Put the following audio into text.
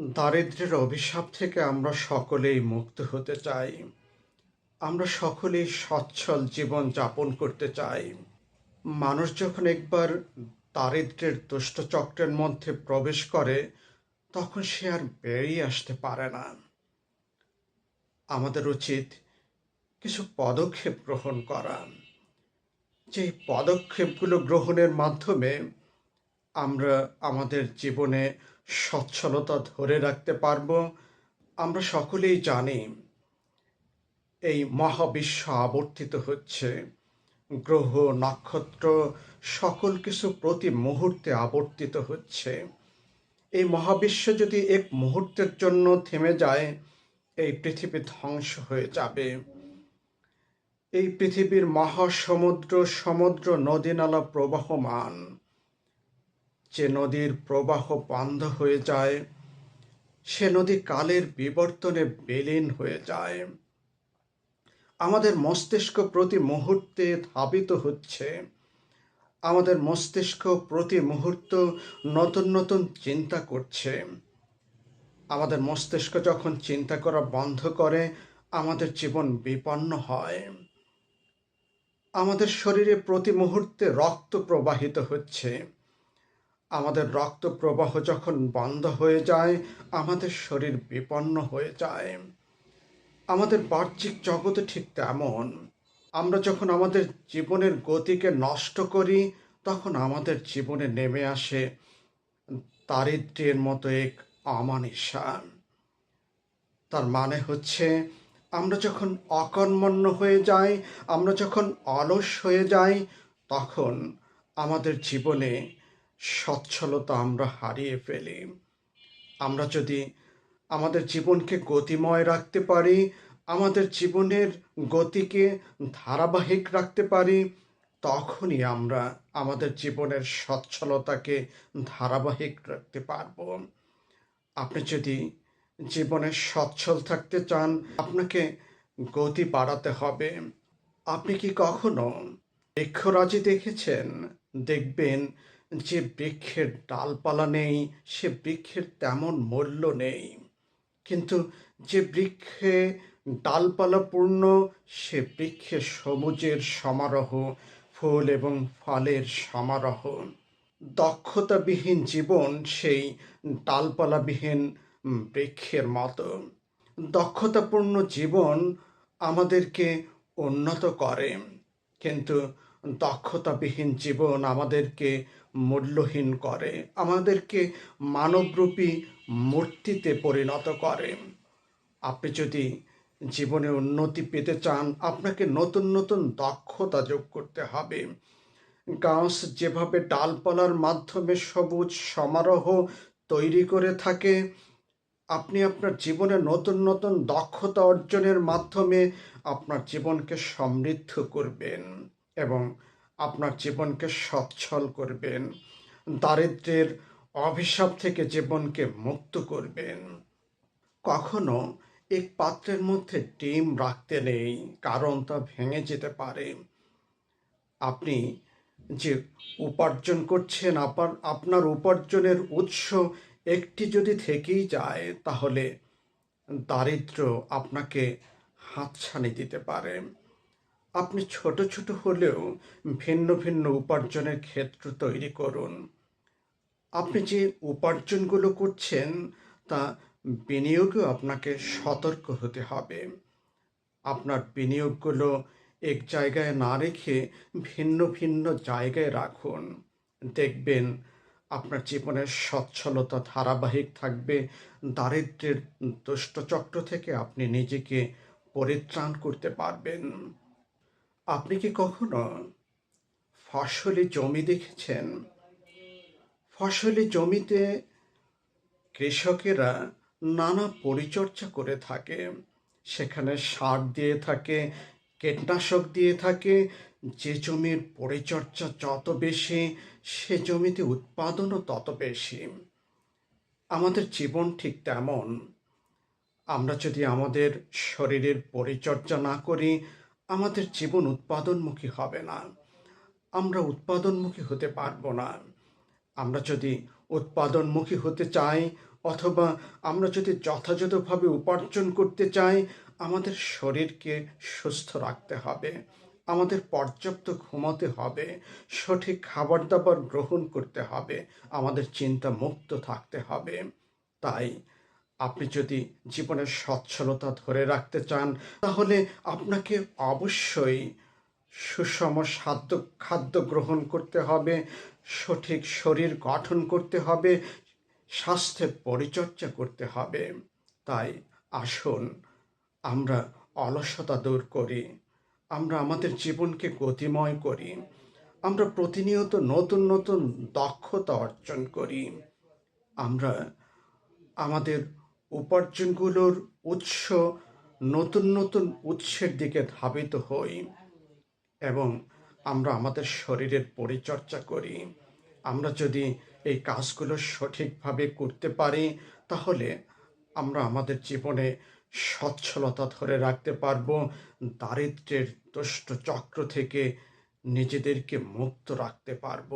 দারিদ্র্যের অভিশাপ থেকে আমরা সকলেই মুক্ত হতে চাই। আমরা সকলেই সচ্ছল জীবন যাপন করতে চাই। মানুষ যখন একবার দারিদ্র্যের দুষ্টচক্রের মধ্যে প্রবেশ করে, তখন সে আর বেরিয়ে আসতে পারে না। আমাদের উচিত কিছু পদক্ষেপ গ্রহণ করা। যে পদক্ষেপগুলো গ্রহণের মাধ্যমে আমরা আমাদের জীবনে সচ্ছলতা ধরে রাখতে পারব। আমরা সকলেই জানি এই মহাবিশ্ব আবর্তিত হচ্ছে। গ্রহ, নক্ষত্র, সকল কিছু প্রতি মুহূর্তে আবর্তিত হচ্ছে। এই মহাবিশ্ব যদি এক মুহূর্তের জন্য থেমে যায়, এই পৃথিবী ধ্বংস হয়ে যাবে। এই পৃথিবীর মহাসমুদ্র, সমুদ্র নদী নালা প্রবাহমান। যে নদীর প্রবাহ বন্ধ হয়ে যায়, সে নদী কালের বিবর্তনে বিলীন হয়ে যায়। আমাদের মস্তিষ্ক প্রতি মুহূর্তে ধাবিত হচ্ছে। আমাদের মস্তিষ্ক প্রতি মুহূর্ত নতুন নতুন চিন্তা করছে। আমাদের মস্তিষ্ক যখন চিন্তা করা বন্ধ করে, আমাদের জীবন বিপন্ন হয়। আমাদের শরীরে প্রতি মুহূর্তে রক্ত প্রবাহিত হচ্ছে। আমাদের রক্ত প্রবাহ যখন বন্ধ হয়ে যায়, আমাদের শরীর বিপন্ন হয়ে যায়। আমাদের বাহ্যিক জগতে ঠিক তেমন। আমরা যখন আমাদের জীবনের গতিকে নষ্ট করি, তখন আমাদের জীবনে নেমে আসে দারিদ্র্যের মতো এক অমানিসা তার মানে হচ্ছে, আমরা যখন অকর্মণ্য হয়ে যাই, আমরা যখন অলস হয়ে যাই, তখন আমাদের জীবনে সচ্ছলতা আমরা হারিয়ে ফেলি। আমরা যদি আমাদের জীবনকে গতিময় রাখতে পারি, আমাদের জীবনের গতিকে ধারাবাহিক রাখতে পারি, তখনই আমরা আমাদের জীবনের সচ্ছলতাকে ধারাবাহিক রাখতে পারব। আপনি যদি জীবনে সচ্ছল থাকতে চান, আপনাকে গতি বাড়াতে হবে। আপনি কি কখনো বৃক্ষরাজি দেখেছেন? দেখবেন যে বৃক্ষের ডালপালা নেই, সে বৃক্ষের তেমন মূল্য নেই। কিন্তু যে বৃক্ষে ডালপালাপূর্ণ সে বৃক্ষে সবুজের সমারোহ, ফুল এবং ফলের সমারোহ। দক্ষতাবিহীন জীবন সেই ডালপালাবিহীন বৃক্ষের মতো। দক্ষতাপূর্ণ জীবন আমাদেরকে উন্নত করে। কিন্তু দক্ষতাবিহীন জীবন আমাদেরকে মূল্যহীন করে, আমাদেরকে মানবরূপী মূর্তিতে পরিণত করে। আপনি যদি জীবনে উন্নতি পেতে চান, আপনাকে নতুন নতুন দক্ষতা যোগ করতে হবে। গাছ যেভাবে ডালপালার মাধ্যমে সবুজ সমারোহ তৈরি করে থাকে, আপনি আপনার জীবনে নতুন নতুন দক্ষতা অর্জনের মাধ্যমে আপনার জীবনকে সমৃদ্ধ করবেন। এবং আপনার জীবনকে সচ্ছল করবেন, দারিদ্রের অভিশাপ থেকে জীবনকে মুক্ত করবেন। কখনো এক পাত্রের মধ্যে ডিম রাখতে নেই, কারণ তা ভেঙে যেতে পারে। আপনি যে উপার্জন করছেন আপনার আপনার উপার্জনের উৎস একটি যদি থেকেই যায়, তাহলে দারিদ্র আপনাকে হাতছানি দিতে পারে। আপনি ছোট ছোট হলেও ভিন্ন ভিন্ন উপার্জনের ক্ষেত্র তৈরি করুন। আপনি যে উপার্জনগুলো করছেন, তা বিনিয়োগেও আপনাকে সতর্ক হতে হবে। আপনার বিনিয়োগগুলো এক জায়গায় না রেখে ভিন্ন ভিন্ন জায়গায় রাখুন। দেখবেন আপনার জীবনের সচ্ছলতা ধারাবাহিক থাকবে, দারিদ্রের দুষ্টচক্র থেকে আপনি নিজেকে পরিত্রাণ করতে পারবেন। আপনি কি কখনো ফসলি জমি দেখেছেন? ফসলি জমিতে কৃষকেরা নানা পরিচর্যা করে থাকে। সেখানে সার দিয়ে থাকে, কীটনাশক দিয়ে থাকে। যে জমির পরিচর্যা যত বেশি, সে জমিতে উৎপাদনও তত বেশি। আমাদের জীবন ঠিক তেমন। আমরা যদি আমাদের শরীরের পরিচর্যা না করি আমাদের জীবন উৎপাদনমুখী হবে না। আমরা উৎপাদনমুখী হতে পারব না। আমরা যদি উৎপাদনমুখী হতে চাই অথবা আমরা যদি যথাযথভাবে উপার্জন করতে চাই, আমাদের শরীরকে সুস্থ রাখতে হবে। আমাদের পর্যাপ্ত ঘুমাতে হবে। সঠিক খাবার দাবার গ্রহণ করতে হবে। আমাদের চিন্তা মুক্ত থাকতে হবে। তাই আপনি যদি জীবনের সচ্ছলতা ধরে রাখতে চান, তাহলে আপনাকে অবশ্যই সুষম খাদ্য খাদ্য গ্রহণ করতে হবে, সঠিক শরীর গঠন করতে হবে, স্বাস্থ্যের পরিচর্যা করতে হবে। তাই আসুন, আমরা অলসতা দূর করি, আমরা আমাদের জীবনকে গতিময় করি, আমরা প্রতিনিয়ত নতুন নতুন দক্ষতা অর্জন করি, আমরা আমাদের উপার্জনগুলোর উৎস নতুন নতুন উৎসের দিকে ধাবিত হই এবং আমরা আমাদের শরীরের পরিচর্যা করি। আমরা যদি এই কাজগুলো সঠিকভাবে করতে পারি, তাহলে আমরা আমাদের জীবনে সচ্ছলতা ধরে রাখতে পারব দারিদ্র্যের দুষ্ট চক্র থেকে নিজেদেরকে মুক্ত রাখতে পারব।